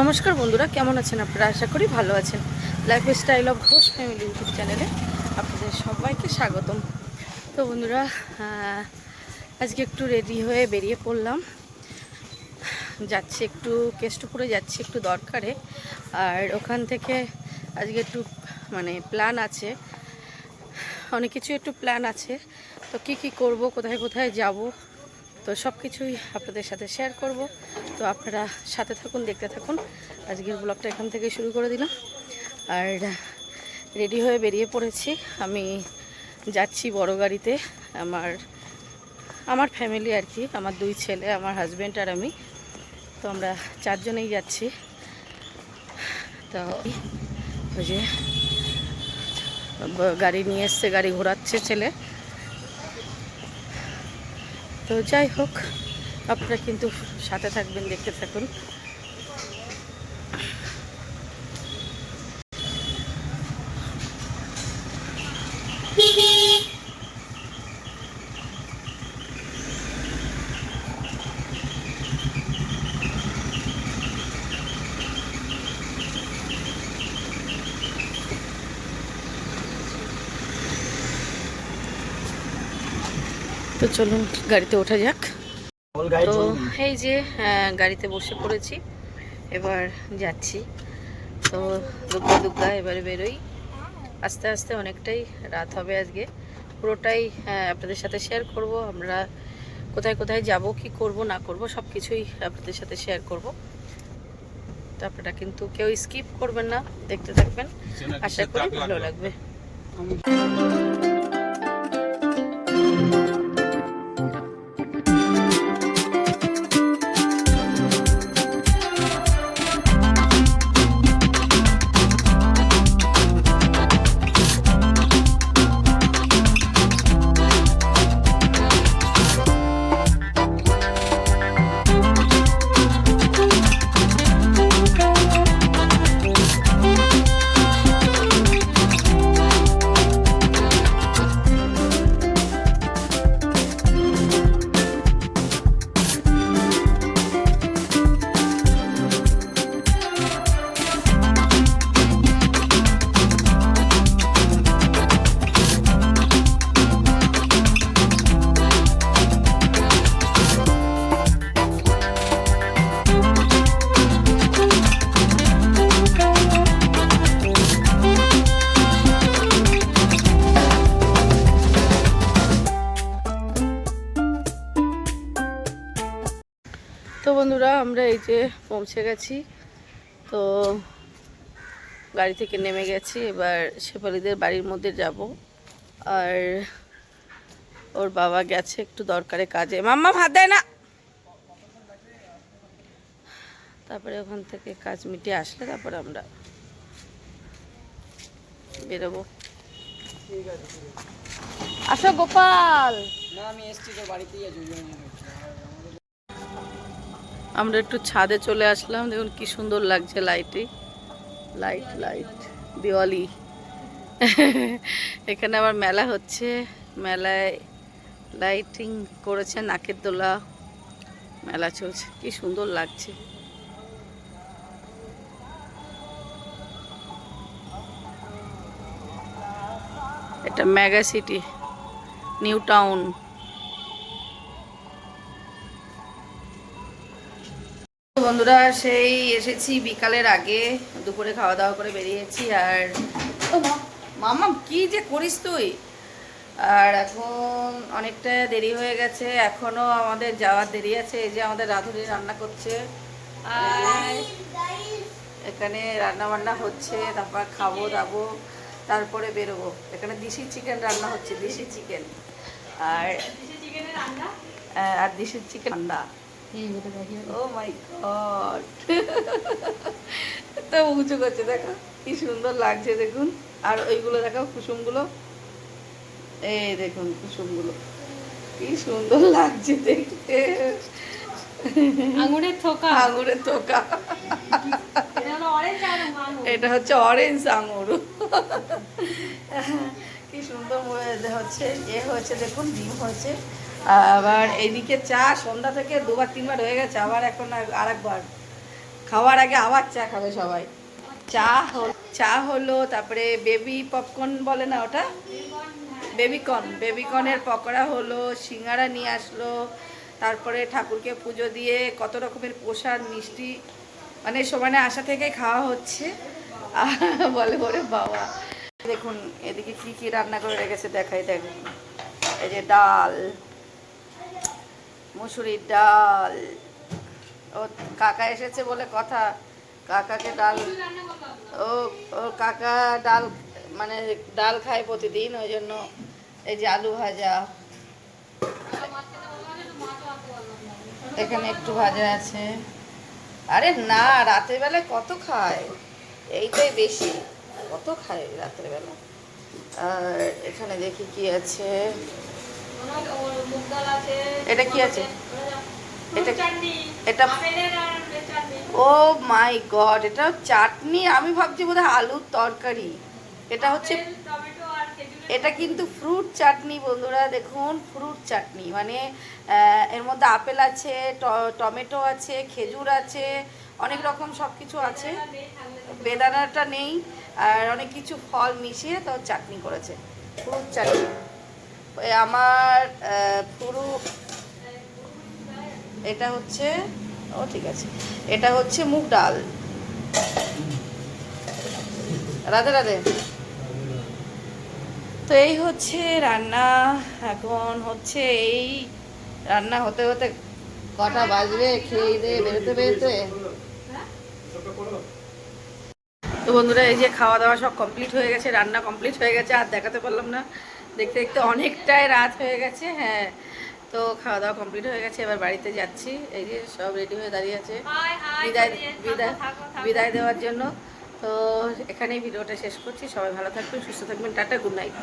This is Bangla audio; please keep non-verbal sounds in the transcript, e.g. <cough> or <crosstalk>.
নমস্কার বন্ধুরা, কেমন আছেন আপনারা? আশা করি ভালো আছেন। Life style of Ghosh family YouTube চ্যানেলে আপনাদের সবাইকে স্বাগতম। তো বন্ধুরা আজকে একটু রেডি হয়ে বেরিয়ে পড়লাম। যাচ্ছি একটু, কেষ্টপুরে যাচ্ছি একটু দরকারে। আর ওখান থেকে আজকে একটু মানে প্ল্যান আছে। অনেক কিছু একটু প্ল্যান আছে। তো কি কি করব, কোথায় কোথায় যাব? তো সব কিছুই আপনাদের সাথে শেয়ার করব। তো আপনারা সাথে থাকুন, দেখতে থাকুন। আজকের ব্লগটা এখান থেকে শুরু করে দিলাম। আর রেডি হয়ে বেরিয়ে পড়েছি। আমি যাচ্ছি বড় গাড়িতে। আমার আমার ফ্যামিলি আর কি, আমার দুই ছেলে, আমার হাজব্যান্ড আর আমি। তো আমরা চারজনেই যাচ্ছি। তো ওই যে গাড়ি নিয়ে এসছে, গাড়ি ঘোরাচ্ছে ছেলে। তো যাই হোক আপনারা কিন্তু সাথে থাকবেন দেখতে থাকুন। তো চলুন গাড়িতে ওঠা যাক। তো এই যে গাড়িতে বসে পড়েছি এবার যাচ্ছি। তো দুগ্গা দুগ্গা এবারে বেরোই। আস্তে আস্তে অনেকটাই রাত হবে আজকে। পুরোটাই আপনাদের সাথে শেয়ার করব। আমরা কোথায় কোথায় যাব কি করব না করব সব কিছুই আপনাদের সাথে শেয়ার করব। তো আপনারা কিন্তু কেউ স্কিপ করবেন না দেখতে থাকবেন। আশা করি ভালো লাগবে। বন্ধুরা, আমরা এই যে পৌঁছে গেছি। তো গাড়ি থেকে নেমে গেছি, এবার শেফালিদের বাড়ির মধ্যে যাব। আর ওর বাবা গেছে একটু দরকারে কাজে। মাম্মা, ভাত দেয় না! তারপরে ওখান থেকে কাজ মিটিয়ে আসলে তারপরে আমরা বেরোবো। আসো গোপাল! না, আমি এসছি তো বাড়িতেই আছি আমরা একটু ছাদে চলে আসলাম। দেখুন কি সুন্দর লাগছে লাইটে। Light light, Diwali. <laughs> এখানে আবার মেলা হচ্ছে। মেলায় লাইটিং করেছে নাকের দোলা। মেলা চলছে। কি সুন্দর লাগছে। এটা মেগা সিটি, নিউ টাউন। বন্ধুরা সেই এসেছি বিকালের আগে। দুপুরে খাওয়া দাওয়া করে বেরিয়েছি আর ও মামা কি যে করিস তুই? আর এখন অনেকটা দেরি হয়ে গেছে এখনও আমাদের যাওয়ার দেরি আছে। এই যে আমাদের রাঁধুনি রান্না করছে। আর এখানে রান্না বান্না হচ্ছে তারপর খাব দাবো তারপরে বেরোবো। এখানে দেশি চিকেন রান্না হচ্ছে দেশি চিকেন। আর আহ, আর দেশি চিকেন ঠান্ডা ও মাই গড তো উঁচু করছে দেখো। কি সুন্দর লাগছে দেখুন। আর ওইগুলো দেখো কুসুমগুলো। এই দেখুন কুসুমগুলো। কি সুন্দর লাগছে দেখতে। আঙুরের থোকা। আঙুরের তোকা এটা হচ্ছে অরেঞ্জ আঙুর। কি সুন্দর হচ্ছে এ হয়েছে দেখুন ডিম হয়েছে। আবার এইদিকে চা, সন্ধ্যা থেকে দুবার, তিনবার হয়ে গেছে, আবার এখন আর একবার খাওয়ার আগে আবার চা খাবে সবাই। চা চা হলো, তারপরে বেবি পপকর্ন বলে না ওটা? বেবিকর্ন বেবিকর্নের পকোড়া হলো, সিঙ্গারা নিয়ে আসলো, তারপরে ঠাকুরকে পুজো দিয়ে কত রকমের প্রসাদ, মিষ্টি মানে সমানে আসা থেকে খাওয়া হচ্ছে। বলে ওরে বাবা। দেখুন, এদিকে কি কি রান্না করে রেখেছে, দেখাই, দেখুন। এই যে ডাল মুসুরির ডাল। ও কাকা এসেছে বলে কথা। কাকাকে ডাল ও ও কাকা ডাল মানে ডাল খায় প্রতিদিন, ওই জন্য এই যে আলু ভাজা। এখানে একটু ভাজা আছে। আরে না, রাতের বেলায় কত খায়? এইটাই বেশি। কত খায় রাতের বেলা? আর এখানে দেখি কি আছে। আছে এটা কি আছে? এটা এটা ও মাই গড এটা চাটনি আমি ভাবছি বোধহয় আলুর তরকারি। এটা হচ্ছে এটা কিন্তু ফ্রুট চাটনি বন্ধুরা দেখুন ফ্রুট চাটনি। মানে এর মধ্যে আপেল আছে টমেটো আছে খেজুর আছে অনেক রকম সব কিছু আছে। বেদানাটা নেই আর অনেক কিছু ফল মিশিয়ে তো চাটনি করেছে। ফ্রুট চাটনি। আমার পুরো, এটা হচ্ছে, ও ঠিক আছে, এটা হচ্ছে মুগ ডাল। রাধে রাধে। তো এই হচ্ছে রান্না, এখন হচ্ছে এই রান্না হতে হতে কটা বাজবে, খেয়ে দিয়ে বেরোতে বেরোতে। তো বন্ধুরা, এই যে খাওয়া দাওয়া সব কমপ্লিট হয়ে গেছে, রান্না কমপ্লিট হয়ে গেছে, আর দেখাতে পারলাম না। দেখতে দেখতে অনেকটাই রাত হয়ে গেছে হ্যাঁ। তো খাওয়া দাওয়া কমপ্লিট হয়ে গেছে এবার বাড়িতে যাচ্ছি। এই যে সব রেডি হয়ে দাঁড়িয়ে আছে। বিদায় বিদায়। বিদায় দেওয়ার জন্য। তো এখানেই ভিডিওটা শেষ করছি। সবাই ভালো থাকবেন সুস্থ থাকবেন টাটা গুড নাইট